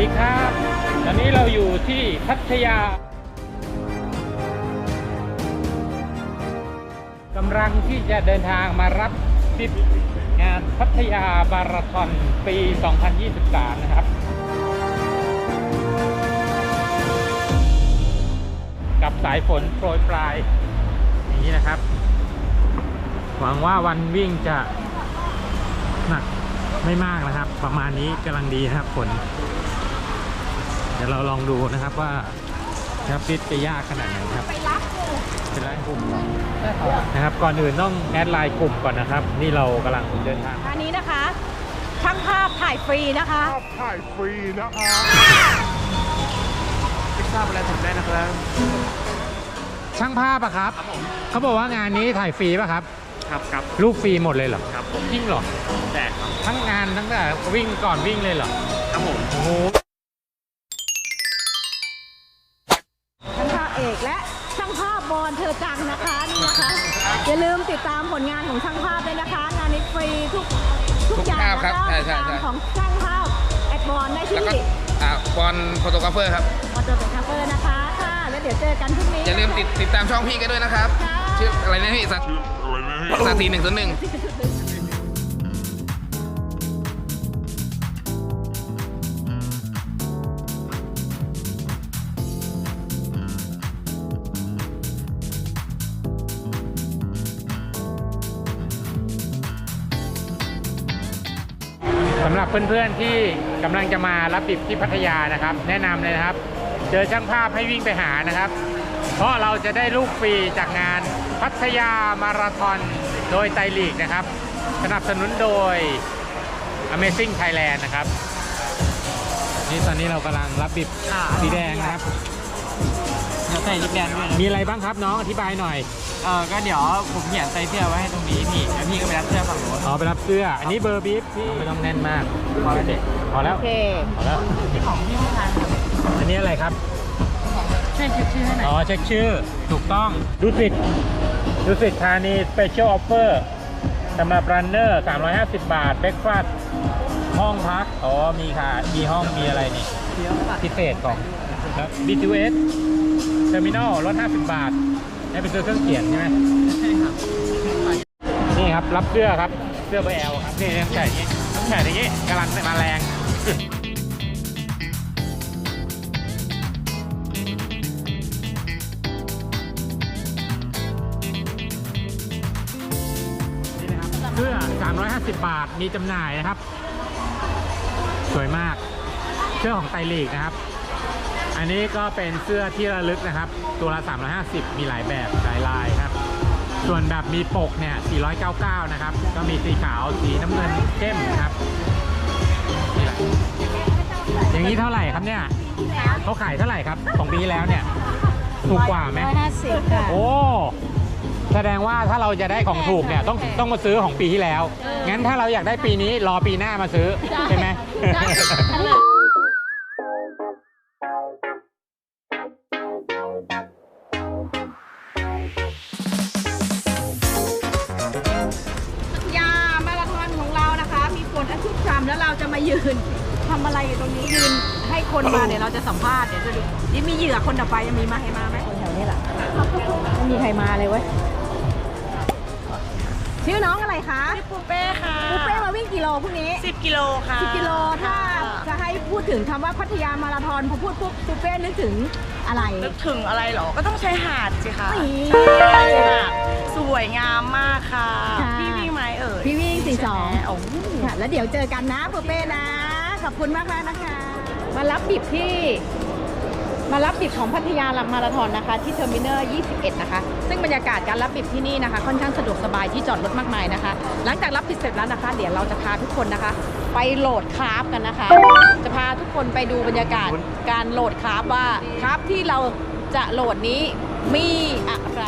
ดีครับตอนนี้เราอยู่ที่พัทยากำลังที่จะเดินทางมารับทธิ์งานพัทยาบาราธอนปี 2023 นะครับ กับสายฝนโปรยปลาย อย่างนี้นะครับ หวังว่าวันวิ่งจะหนักไม่มากนะครับ ประมาณนี้กำลังดีนะครับฝน ดี๋ยวเราลองดูนะครับว่าครับฟิตจะยากขนาดไหนครับไปรับกูเป็นไลน์กลุ่มเหรอนะครับ ก่อนอื่นต้องแอดไลน์กลุ่มก่อนนะครับ นี่เรากำลังเดินทางอันนี้นะคะช่างภาพถ่ายฟรีนะคะถ่ายฟรีนะคะไม่ทราบอะไรผมได้นะครับ ช่างภาพอะครับครับผมเขาบอกว่างานนี้ถ่ายฟรีป่ะครับ ครับครับรูปฟรีหมดเลยเหรอครับผมจริงเหรอแจกครับทั้งงานทั้งแต่วิ่งก่อนวิ่งเลยเหรอครับผมโอ้โหางภาพบอลเธอจังนะคะนี่นะคะ อย่าลืมติดตามผลงานของช่างภาพด้วยนะคะ งานนี้ฟรีทุกทุกอย่างทุกภาพครับแล้วก็ใช่ใช่ตามใช่ของช่างภาพแอดบอลได้แล้วที่ก็อ่าบอลโฟโตกราฟเฟอร์ครับ มอเตอร์เป็นคาเฟอร์นะคะค่ะแล้วเดี๋ยวเจอกันพรุ่งนี้ อย่าลืมติดติดตามช่องพี่กันด้วยนะครับ ค่ะ ชื่ออะไรนะพี่สักอะไรนะพี่สักทีหนึ่งศูนย์หนึ่งสำหรับเพื่อนๆที่กำลังจะมารับบิบที่พัทยานะครับ แนะนำเลยนะครับ เจอช่างภาพให้วิ่งไปหานะครับ เพราะเราจะได้ลูกฟรีจากงานพัทยามาราธอนโดยไตรลีกนะครับ สนับสนุนโดย Amazing Thailand นะครับ นี่ตอนนี้เรากำลังรับบิบสีแดงนะครับเราใส่ลิปแดงด้วยนะมีอะไรบ้างครับน้องอธิบายหน่อย เออก็เดี๋ยวผมเขียนใส่เสื้อไว้ให้ตรงนี้พี่แล้วพี่ก็ไปรับเสื้อฝั่งโน้น อ๋อไปรับเสื้อ อันนี้เบอร์บีฟพี่ไม่ต้องแน่นมากพอแล้วเด็กพอแล้วโอเคพอแล้วที่ของพี่ผู้ชายอันนี้อะไรครับใช่ชื่อชื่อให้หน่อยอ๋อเช็คชื่อถูกต้องดูสิทดูสิทธานีสเปเชียลออฟเฟอร์สำหรับรันเนอร์ 350 บาทเบรกฟาสห้องพัก อ๋อ มีค่ะ มีห้อง มีอะไรนี่ พิเศษของ แล้ว B2S Terminal ลด50 บาทให้ไปซื้อเครื่องเขียนใช่ไหมใช่ครับนี่ครับรับเสื้อครับเสื้อเบอร์แอลครับนี่ต้องใส่อย่างนี้ต้องใส่อย่างนี้กำลังมาแรงนี่นะครับเสื้อ 350 บาทมีจำหน่ายนะครับ สวยมาก เสื้อของไตรลีกนะครับ อันนี้ก็เป็นเสื้อที่ระลึกนะครับ ตัวละ 350 มีหลายแบบหลายลายครับ ส่วนแบบมีปกเนี่ย 499 นะครับ ก็มีสีขาวสีน้ำเงินเข้มนะครับนี่แหละอย่างนี้เท่าไหร่ครับเนี่ยเขาขายเท่าไหร่ครับของปีที่แล้วเนี่ยถูกกว่าไหมร้อยห้าสิบค่ะ โอ้ แสดงว่าถ้าเราจะได้ของถูกเนี่ยต้องต้องมาซื้อของปีที่แล้ว งั้นถ้าเราอยากได้ปีนี้รอปีหน้ามาซื้อใช่ไหมย ยืนทำอะไรอยู่ตรงนี้ยืนให้คนมาเดี๋ยวเราจะสัมภาษณ์เดี๋ยวจะดูนี่มีเหยื่อคนต่อไปจะมีมาให้มาไหมคนแถวนี้แหละไม่มีใครมาเลยเว้ยชื่อน้องอะไรคะปูเป้ค่ะปูเป้มาวิ่งกิโลพรุ่งนี้ 10 กิโลค่ะ10กิโลถ้าจะให้พูดถึงคำว่าพัทยามาราธอนพอพูดปุ๊บปูเป้นึกถึงอะไร นึกถึงอะไรเหรอ ก็ต้องใช้หาดสิคะนี่ใช่ค่ะสวยงามมากค่ะค่ะพี่วิ่งไหมเอ่ยพี่วิ่ง สี่สองโอ้โหค่ะ แล้วเดี๋ยวเจอกันนะปูเป้นะ ขอบคุณมากมากๆนะคะ มารับบิบที่ มารับบิบของพัทยาลัมมาราธอนนะคะ ที่เทอร์มินอล21 นะคะ ซึ่งบรรยากาศการรับบิบที่นี่นะคะ ค่อนข้างสะดวกสบายที่จอดรถมากมายนะคะ หลังจากรับบิบเสร็จแล้วนะคะ เดี๋ยวเราจะพาทุกคนนะคะ ไปโหลดคราฟกันนะคะ จะพาทุกคนไปดูบรรยากาศการโหลดคราฟว่าคราฟที่เราจะโหลดนี้มีอะไร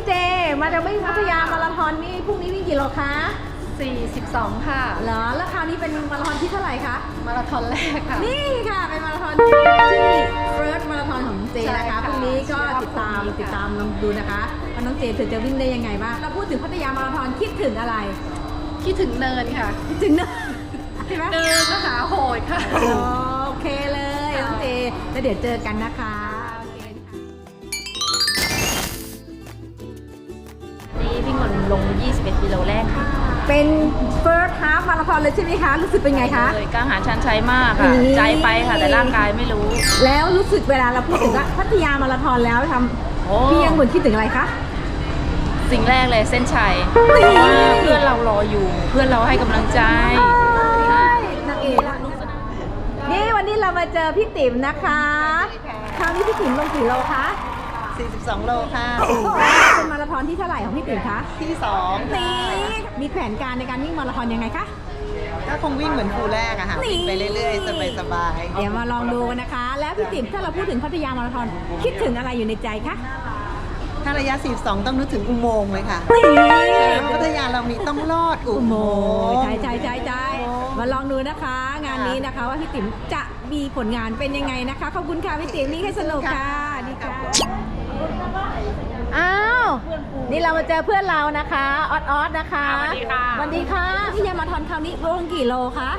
องเจ มาจะวิ่งพัทยามาราธอนนี่พรุ่งนี้วิ่งกี่โลคะ42 ค่ะ เหรอ แล้วคราวนี้เป็นมาราธอนที่เท่าไหร่คะ มาราธอนแรกค่ะ นี่ค่ะ เป็นมาราธอนที่เฟิร์สมาราธอนของเจใช่นะคะค่ะพรุ่งนี้ก็ชื่อว่าติดตามพรุ่งนี้ค่ะติดตามลองดูนะคะตน้องเจนเธอจะวิ่งได้ยังไงบ้าง เราพูดถึงพัทยามาราธอนคิดถึงอะไร คิดถึงเนินค่ะ คิดถึงเนอะใช่ไหมเนินมหาโหดค่ะ โอเคเลยน้องเจแล้วเดี๋ยวเจอกันนะคะ มดลง 21กิโลแรกค่ะเป็น first half มาราธอนเลยใช่ไหมคะ รู้สึกเป็นไงคะ เลยกล้าหาญชันชัยมากค่ะนี่ใจไปค่ะแต่ร่างกายไม่รู้แล้วรู้สึกเวลาเราพูดถึงว่าพัทยามาราธอนแล้วทโอ้ำพี่ยังเหมือนคิดถึงอะไรคะ สิ่งแรกเลยเส้นชัยนี่เพื่อนเรารออยู่ เพื่อนเราให้กำลังใจนางเอกนี่วันนี้เรามาเจอพี่ติ๋มนะคะ คราวนี้พี่ติ๋มลงกี่โลคะ 42 โลค่ะ เป็นมาราธอนที่เท่าไหร่ของพี่ติ๋มคะที่นี่มีแผนการในการวิ่งมาราธอนยังไงคะ2ก็คงวิ่งเหมือนครูแรกอะค่ะนี่วิ่งไปเรื่อยๆ สบายเดี๋ยวมาลองดูกันนะคะ แล้วพี่ติ๋มถ้าเราพูดถึงพัทยามาราธอนคิดถึงอะไรอยู่ในใจคะๆถ้าระยะ 42 ต้องนึกถึงอุโมงค์เลยค่ะนี่พัทยาเรามีต้องลอดอุอุโมโมงงค์ ค์ใช่ใช่ใช่ใช่มาลองดูนะคะ งานนี้นะคะว่าพี่ติ๋มจะมีผลงานเป็นยังไงนะคะ ขอบคุณค่ะพี่ติ๋มนี่ให้สนุกค่ะดีค่ะ อ้าว นี่เรามาเจอเพื่อนเรานะคะออดออดนะคะสวัสดีค่ะ สวัสดีค่ะที่ยามาทอนคราวนี้ลงกี่โลคะ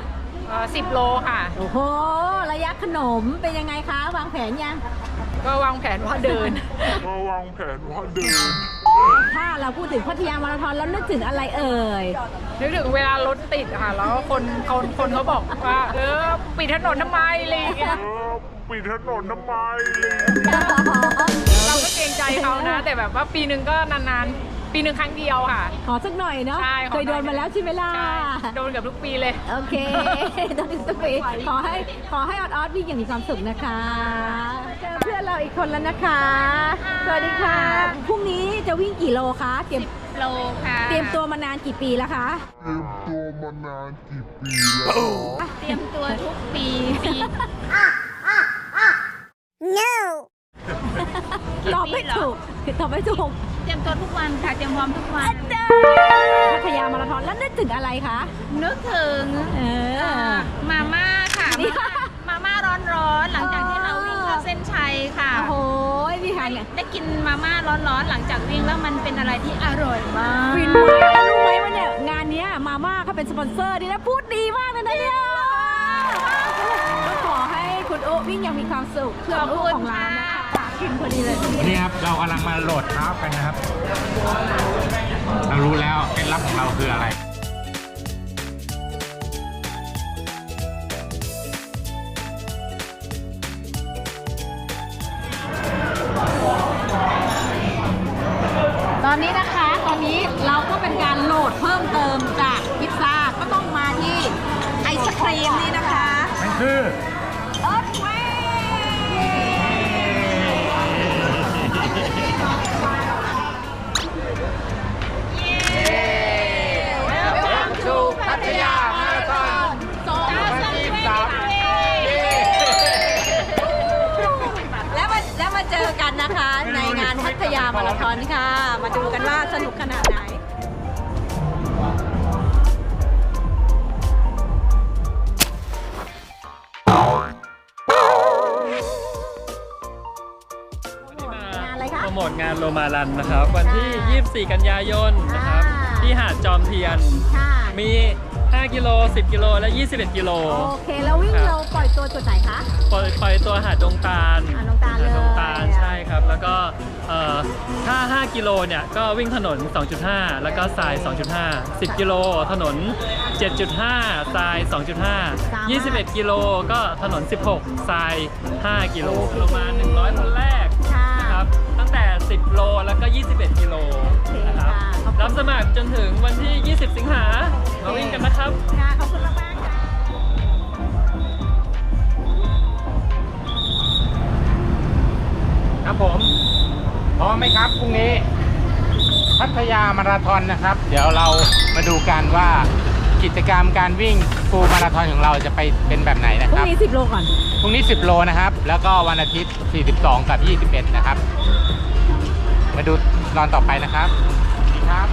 สิบโลค่ะ โอ้โห ระยะขนมเป็นยังไงคะ วางแผนยัง ก็วางแผนว่าเดิน ก็วางแผนว่าเดิน ถ้าเราพูดถึงพัทยามาราธอนแล้วนึกถึงอะไรเอ่ย นึกถึงเวลารถติดอะค่ะ แล้วก็คนคนคนเขาบอกว่า เออ ปิดถนนทำไมอะไรอย่างเงี้ยเออปิดถนนทำไมเลยเราก็เกรงใจเขานะ แต่แบบว่าปีหนึ่งก็นานๆ ปีหนึ่งครั้งเดียวค่ะ ขอสักหน่อยเนาะใช่ขอเคยโดนมาแล้วใช่ไหมล่ะ ใช่โดนเกับทุกปีเลย โอเคโดนทุกปีขอให้ขอให้ออดออดวิ่งอย่างมีความสุขนะคะเจอเพื่อนเราอีกคนแล้วนะคะ สวัสดีค่ะ พรุ่งนี้จะวิ่งกี่โลคะ เตรียมโลค่ะเตรียมตัวมานานกี่ปีแล้วคะ เตรียมตัวมานานกี่ปีแล้ว เตรียมตัวทุกปีปี ตอบไม่ถูกตอบไม่ถูกเตรียมตัวทุกวันค่ะเตรียมพร้อมทุกวัน พัทยามาราธอนแล้วนึกถึงอะไรคะ นึกถึงเออ มาม่าค่ะ นี่ มาม่ามาม่าร้อนๆ หลังจากที่เราวิ่งเข้าเส้นชัยค่ะ โอ้โหพี่คะเนี่ยได้กินมาม่าร้อนๆ หลังจากวิ่งแล้วมันเป็นอะไรที่อร่อยมากฟินมากรู้ไหมว่าเนี่ยงานเนี้ยมาม่าเขาเป็นสปอนเซอร์ดีนะพูดดีมากเลยนะเนี่ยก็ขอให้คุณโอ๊วิ่งอย่างมีความสุขเพื่อนโอ๊ของร้านนะคะ กินพอดีเลยวันนี้ครับเรากำลังมาโหลดเท้ากันนะครับ เรารู้แล้วเคล็ดลับของเราคืออะไรตอนนี้นะคะ ตอนนี้เราก็เป็นการโหลดเพิ่มเติมจากพิซซ่า ก็ต้องมาที่ไอศครีมนี่นะคะ มันคือ ราธอนค่ะ มาดูกันว่าสนุกขนาดไหนงานอะไรคะโปรโมทงานโรมารันนะครับ วันที่ 24 กันยายนนะครับอ่าที่หาดจอมเทียนค่ะมี 5 กิโล 10 กิโล และ 21 กิโล โอเค แล้ววิ่งครับเราปล่อยตัวจุดไหนคะ ปล่อยปล่อยตัวหาดดงตาลหาดดงตาลเลยหดดงตาล ใช่ครับ แล้วก็เอ่อ ถ้า 5 กิโลเนี่ยก็วิ่งถนน 2.5 แล้วก็ทราย 2.5 10 กิโลถนน 7.5 ทราย 2.5 21 กิโลก็ถนน 16 ทราย 5 กิโลลงมา100 คนแรกค่ะนะครับตั้งแต่ 10 โลแล้วก็ 21 กิโลนะครับค่ะขอบคุณรับสมัครจนถึงวันที่ 20 สิงหา ร้อมไหมครับพรุ่งนี้ พัทยามาราธอนนะครับ เดี๋ยวเรามาดูกันว่ากิจกรรมการวิ่งฟูลมาราธอนของเราจะไปเป็นแบบไหนนะพครุ่งรับนี้10โลก่อนพรุ่งนี้ 10 โลนะครับ แล้วก็วันอาทิตย์ 42 กับ 21 นะครับ มาดูตอนต่อไปนะครับสวัสดีครับ